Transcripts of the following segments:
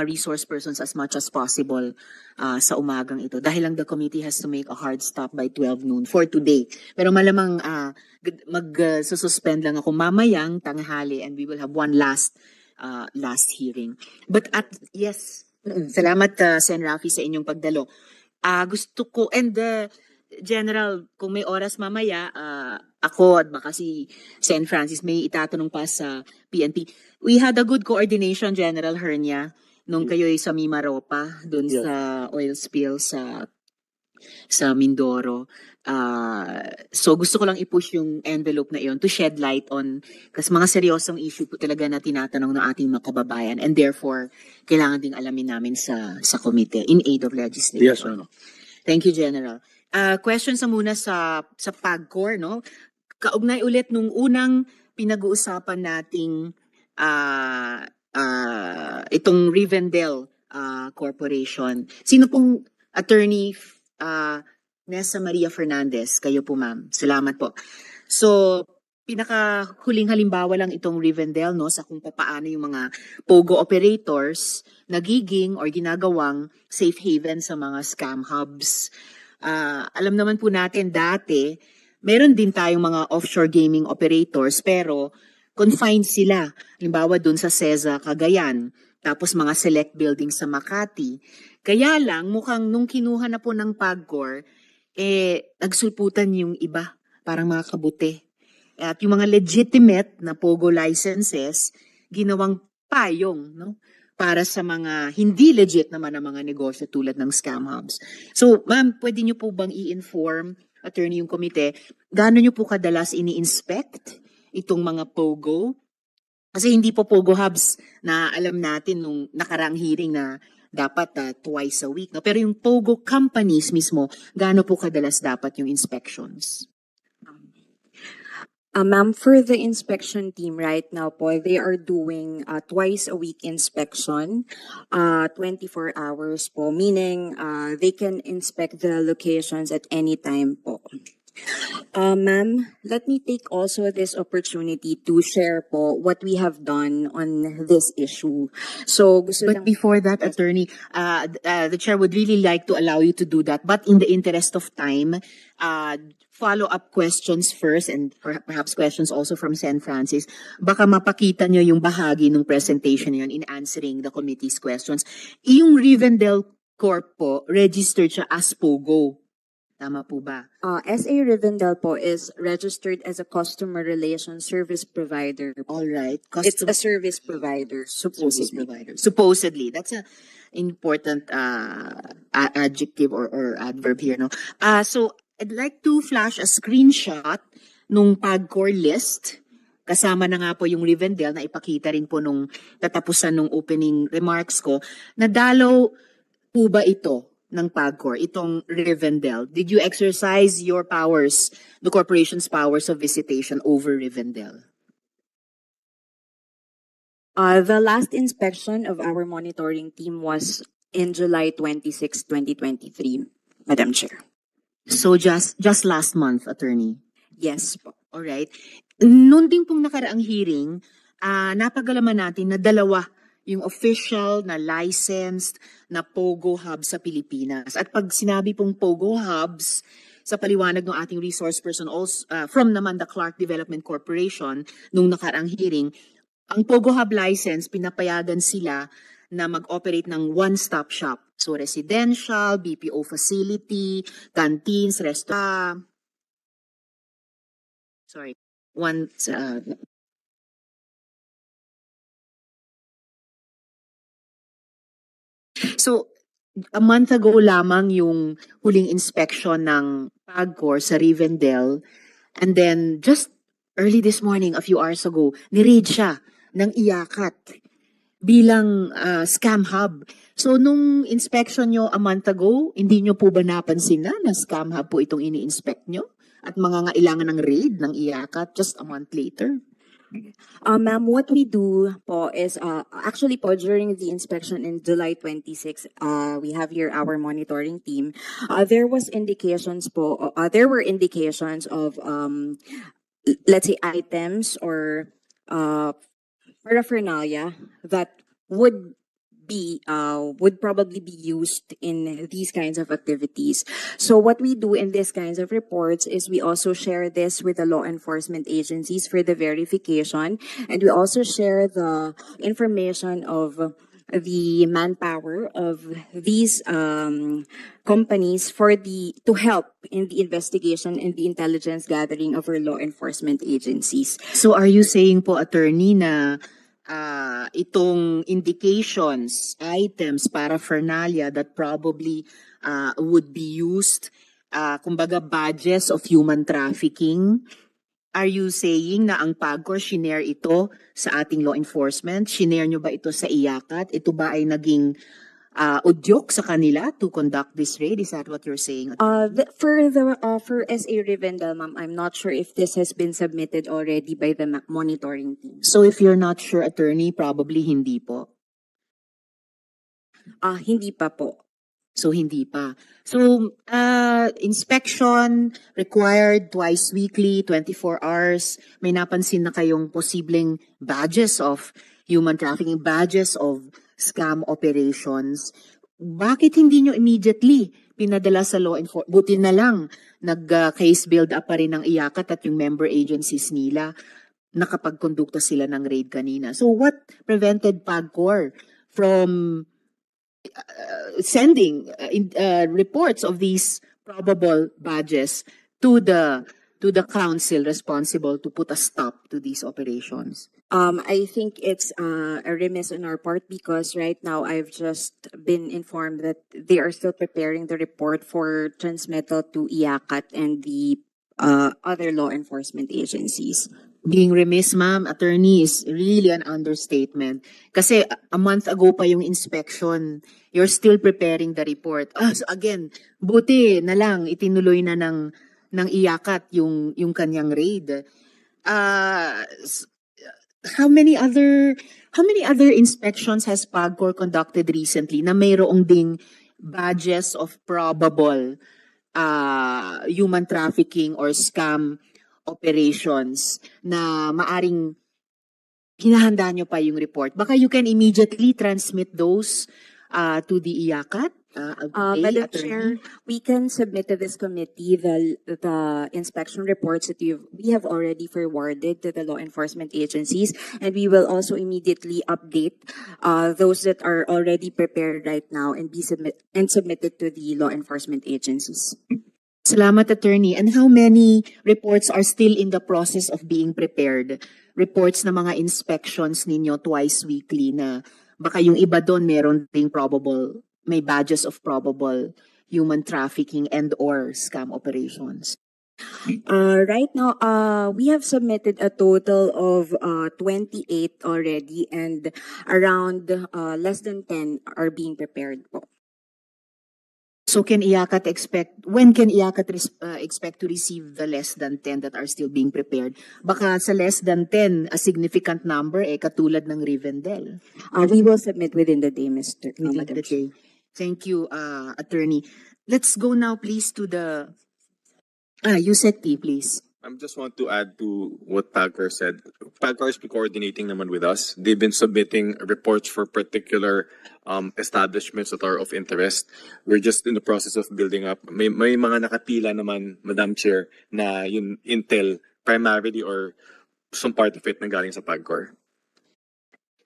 mga resource persons as much as possible ah, sa umagang ito. Dahil lang the committee has to make a hard stop by 12 noon for today. Pero malamang uh, mag-suspend lang ako mamayang tanghali and we will have one last uh, last hearing. But at, yes, salamat uh, Sen. Rafi sa inyong pagdalo. Ah, gusto ko, and the General, kung may oras mamaya, ah, ako at baka si Sen. Francis may itatanong pa sa PNP. We had a good coordination, General Hernia, nung kayo sa Mimaropa, dun Yeah. sa oil spill sa sa Mindoro. Ah, so gusto ko lang i-push yung envelope na iyon to shed light on kasi mga seryosong issue po talaga na tinatanong ng ating mga kababayan and therefore kailangan ding alamin namin sa sa komite in aid of legislation. Yes, Honor. Thank you, General. Uh, questions na muna sa, sa PAGCOR, no? Kaugnay ulit nung unang pinag-uusapan nating ah ah, itong Rivendell ah, Corporation. Sino pong attorney ah, Nessa Maria Fernandez? Kayo po, ma'am. Salamat po. So, pinaka huling halimbawa lang itong Rivendell no sa kung paano yung mga pogo operators nagiging or ginagawang safe haven sa mga scam hubs. Ah, alam naman po natin dati, meron din tayong mga offshore gaming operators pero confined sila. Halimbawa dun sa CESA Cagayan, tapos mga select buildings sa Makati. Kaya lang mukhang nung kinuha na po ng PAGCOR, eh nagsulputan yung iba, parang mga kabuti. At yung mga legitimate na POGO licenses, ginawang payong, no? para sa mga hindi legit naman na mga negosyo tulad ng scam hubs. So, ma'am, pwede niyo po bang i-inform, attorney yung komite, gaano niyo po kadalas ini-inspect itong mga POGO? Kasi hindi po POGO hubs na alam natin nung nakaraang hearing na dapat ah, twice a week. No? Pero yung POGO companies mismo, gaano po kadalas dapat yung inspections? Uh, ma'am, for the inspection team right now po, they are doing uh, twice a week inspection, uh, 24 hours po, meaning uh, they can inspect the locations at any time po. Uh, ma'am, let me take also this opportunity to share po what we have done on this issue. So, gusto But lang- before that, attorney, uh, uh, the chair would really like to allow you to do that. But in the interest of time, uh, follow-up questions first and per- perhaps questions also from San Francis. Baka mapakita nyo yung bahagi ng presentation yun in answering the committee's questions. Yung Rivendell Corp po, registered siya as POGO. Tama po ba? Uh, SA Rivendell po is registered as a customer relations service provider. All right. It's Custom- a service provider, service supposedly. provider. Supposedly, that's a important uh, adjective or, or adverb here, no? Uh, so, I'd like to flash a screenshot nung PAGCOR list. Kasama na nga po yung Rivendell na ipakita rin po nung tatapusan nung opening remarks ko. Nadalaw po ba ito ng PAGCOR, itong Rivendell? Did you exercise your powers, the corporation's powers of visitation over Rivendell? Uh, the last inspection of our monitoring team was in July 26, 2023, Madam Chair. So just just last month, attorney. Yes po. All right. Noon din pong nakaraang hearing, ah napagalaman natin na dalawa yung official na licensed na POGO hub sa Pilipinas. At pag sinabi pong POGO hubs, sa paliwanag ng ating resource person also, ah, from naman the Clark Development Corporation nung nakaraang hearing, ang POGO hub license, pinapayagan sila na mag-operate ng one-stop shop. So residential, BPO facility, canteens, restaurant, sorry, one, uh, so, a month ago lamang yung huling inspection ng PAGCOR sa Rivendell. And then, just early this morning, a few hours ago, niread siya ng iyakat bilang ah, scam hub. So, nung inspection nyo a month ago, hindi nyo po ba napansin na na scam hub po itong ini-inspect nyo? At mga ngailangan ng raid ng iyakat just a month later? Uh, ma'am, what we do po is, uh, actually po, during the inspection in July 26, uh, we have here our monitoring team. Uh, there was indications po, uh, there were indications of, um, let's say items or, uh, paraphernalia that would be uh, would probably be used in these kinds of activities. So what we do in these kinds of reports is we also share this with the law enforcement agencies for the verification, and we also share the information of the manpower of these um, companies for the to help in the investigation and the intelligence gathering of our law enforcement agencies. So are you saying po, attorney, na ah, itong indications, items, paraphernalia that probably ah, would be used, ah, kumbaga badges of human trafficking, are you saying na ang PAGCOR shinare ito sa ating law enforcement? Shinare nyo ba ito sa IACAT? Ito ba ay naging ah, udyok sa kanila to conduct this raid? Is that what you're saying? Uh, the, for the uh, for SA Rivendell, ma'am, I'm not sure if this has been submitted already by the monitoring team. So if you're not sure, attorney, probably hindi po. Ah, hindi pa po. So hindi pa. So uh, inspection required twice weekly, 24 hours. May napansin na kayong posibleng badges of human trafficking, badges of scam operations. Bakit hindi nyo immediately pinadala sa law enforcement? Buti na lang, nag-case build up pa rin ng IACAT at yung member agencies nila nakapagkondukta sila ng raid kanina. So what prevented PAGCOR from uh, sending uh, in, uh, reports of these probable badges to the to the council responsible to put a stop to these operations. Um, I think it's uh, a remiss on our part because right now I've just been informed that they are still preparing the report for transmittal to IACAT and the uh, other law enforcement agencies. Being remiss, ma'am, attorney is really an understatement. Kasi a- month ago pa yung inspection, you're still preparing the report. Ah, so again, buti na lang itinuloy na ng ng iyakat yung yung kanyang raid. S- how many other how many other inspections has PAGCOR conducted recently na mayroong ding badges of probable uh, human trafficking or scam operations na maaring hinahanda nyo pa yung report. Baka you can immediately transmit those uh, to the IACAT. Uh, Uh, okay, Madam attorney? Chair, we can submit to this committee the, the inspection reports that you've, we have already forwarded to the law enforcement agencies. And we will also immediately update, uh, those that are already prepared right now and be submit, and submitted to the law enforcement agencies. Salamat, attorney. And how many reports are still in the process of being prepared? Reports na mga inspections ninyo twice weekly na baka yung iba doon meron ding probable, may badges of probable human trafficking and or scam operations. Uh, right now, uh, we have submitted a total of, uh, twenty-eight already and around, uh, less than ten are being prepared po. So can IACAT expect, when can IACAT res- uh, expect to receive the less than 10 that are still being prepared? Baka sa less than 10, a significant number, eh, katulad ng Rivendell. Uh, we will submit within the day, Mr. uh, within the day. Thank you, uh, attorney. Let's go now, please, to the, ah, USEC please. I just want to add to what Pagcor said. Pagcor has been coordinating naman with us. They've been submitting reports for particular um, establishments that are of interest. We're just in the process of building up. May, may mga nakapila naman, Madam Chair, na yung intel primarily or some part of it na galing sa Pagcor.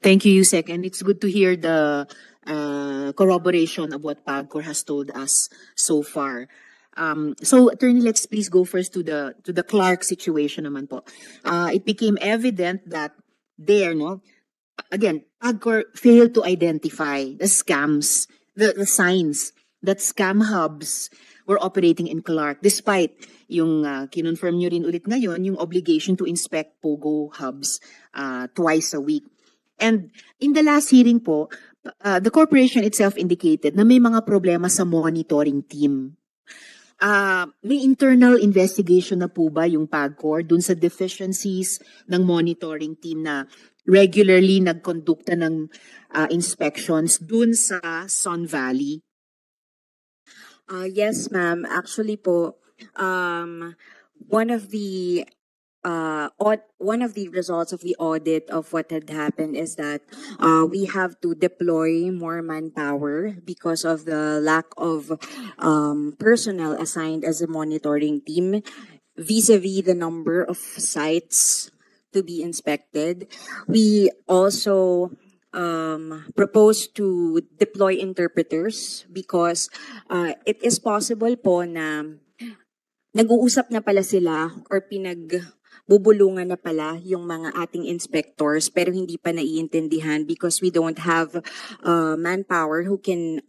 Thank you, USEC, and it's good to hear the uh, corroboration of what PAGCOR has told us so far. Um, so, attorney, let's please go first to the to the Clark situation naman po. Uh, it became evident that there, no, again, PAGCOR failed to identify the scams, the, the signs that scam hubs were operating in Clark despite yung uh, kinonfirm nyo rin ulit ngayon yung obligation to inspect POGO hubs uh, twice a week. And in the last hearing po, uh, the corporation itself indicated na may mga problema sa monitoring team. Uh, may internal investigation na po ba yung PAGCOR dun sa deficiencies ng monitoring team na regularly nagkondukta ng uh, inspections dun sa Sun Valley? Uh, yes, ma'am. Actually po, um, one of the uh, aud- one of the results of the audit of what had happened is that uh, we have to deploy more manpower because of the lack of um, personnel assigned as a monitoring team vis-a-vis the number of sites to be inspected. We also um, propose to deploy interpreters because uh, it is possible po na nag-uusap na pala sila or pinagbubulungan na pala yung mga ating inspectors pero hindi pa naiintindihan because we don't have uh, manpower who can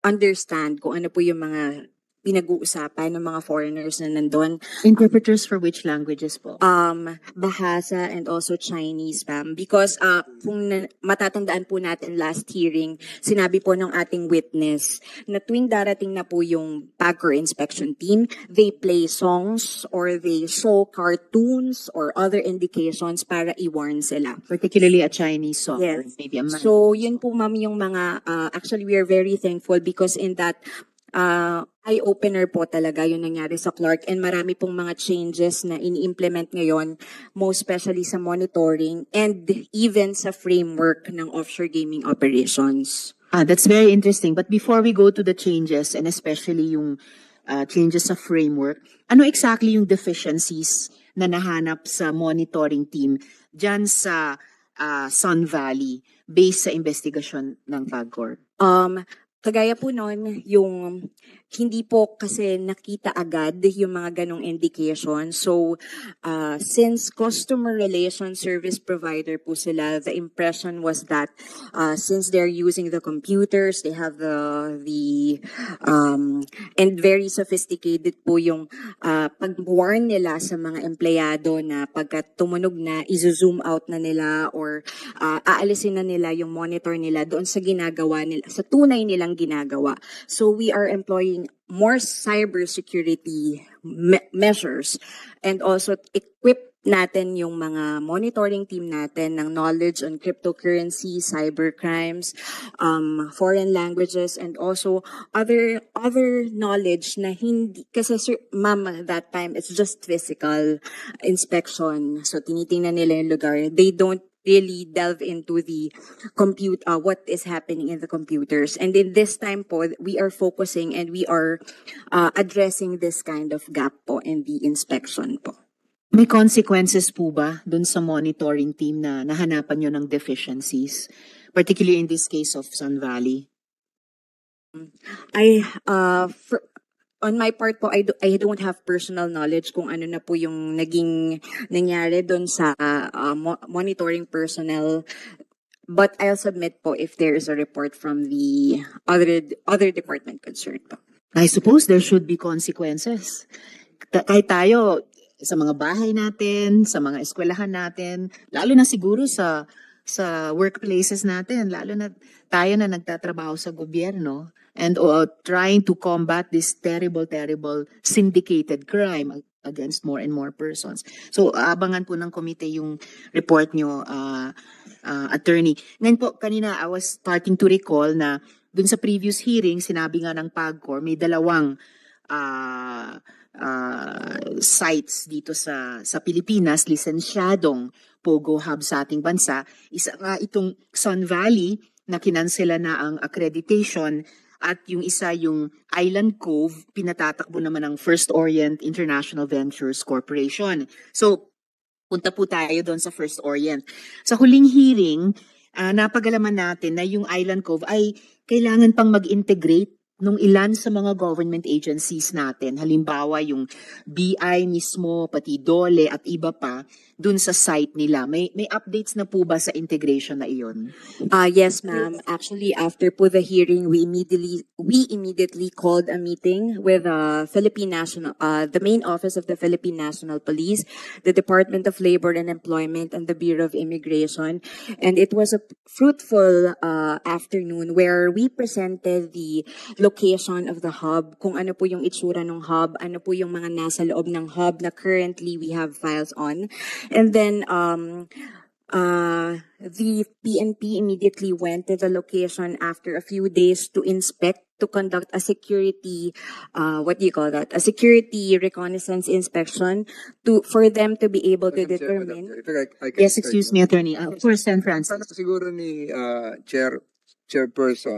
understand kung ano po yung mga pinag-uusapan ng mga foreigners na nandun. Interpreters for which languages po? Um, Bahasa and also Chinese, ma'am. Because uh, kung na- matatandaan po natin last hearing, sinabi po ng ating witness na tuwing darating na po yung PAGCOR inspection team, they play songs or they show cartoons or other indications para i-warn sila. Particularly a Chinese song Yes. maybe a man. So, yun po ma'am yung mga, uh, actually we are very thankful because in that uh, eye-opener po talaga yung nangyari sa Clark and marami pong mga changes na ini-implement ngayon, most especially sa monitoring and even sa framework ng offshore gaming operations. Ah, that's very interesting. But before we go to the changes and especially yung uh, changes sa framework, ano exactly yung deficiencies na nahanap sa monitoring team dyan sa uh, Sun Valley based sa investigasyon ng PAGCOR? Um, kagaya po noon, yung hindi po kasi nakita agad yung mga ganong indication. So, uh, since customer relation service provider po sila, the impression was that uh, since they're using the computers, they have the, the, um, and very sophisticated po yung uh, pag-warn nila sa mga empleyado na pagka tumunog na, izo-zoom out na nila or uh, aalisin na nila yung monitor nila doon sa ginagawa nila, sa tunay nilang ginagawa. So we are employing more cybersecurity me- measures and also equip natin yung mga monitoring team natin ng knowledge on cryptocurrency, cybercrimes, um, foreign languages, and also other other knowledge na hindi, kasi sir, ma'am, that time, it's just physical inspection. So, tinitingnan nila yung lugar. They don't really delve into the compute uh, what is happening in the computers and in this time po we are focusing and we are uh, addressing this kind of gap po in the inspection po May consequences po ba dun sa monitoring team na nahanapan nyo ng deficiencies? Particularly in this case of Sun Valley. I uh for, on my part po I, do, I don't have personal knowledge kung ano na po yung naging nangyari doon sa uh, mo- monitoring personnel but I'll submit po if there is a report from the other other department concerned po. I suppose there should be consequences. Ta- kahit tayo, sa mga bahay natin, sa mga eskwelahan natin, lalo na siguro sa sa workplaces natin, lalo na tayo na nagtatrabaho sa gobyerno and uh, trying to combat this terrible, terrible syndicated crime ag- against more and more persons. So, abangan po ng komite yung report nyo, uh, uh, attorney. Ngayon po, kanina I was starting to recall na dun sa previous hearing, sinabi nga ng PAGCOR, may dalawang ah ah, sites dito sa sa Pilipinas, lisensyadong Pogo Hub sa ating bansa. Isa nga itong Sun Valley na kinansela na ang accreditation at yung isa yung Island Cove, pinatatakbo naman ng First Orient International Ventures Corporation. So, punta po tayo doon sa First Orient. Sa huling hearing, ah, napagalaman natin na yung Island Cove ay kailangan pang mag-integrate nung ilan sa mga government agencies natin. Halimbawa, yung BI mismo, pati DOLE at iba pa, dun sa site nila. May, may updates na po ba sa integration na iyon? Uh, yes, ma'am. Actually, after po the hearing, we immediately we immediately called a meeting with uh, Philippine National, uh, the main office of the Philippine National Police, the Department of Labor and Employment, and the Bureau of Immigration, and it was a fruitful uh, afternoon where we presented the location of the hub, kung ano po yung itsura ng hub, ano po yung mga nasa loob ng hub na currently we have files on, and then um uh, the PNP immediately went to the location after a few days to inspect to conduct a security, uh, what do you call that? A security reconnaissance inspection to, for them to be able to Madam Chair, Madam determine. Chair, if I- I can Yes, excuse me, attorney. Uh, of course, San Francis. Siguro ni uh, Chair Chairperson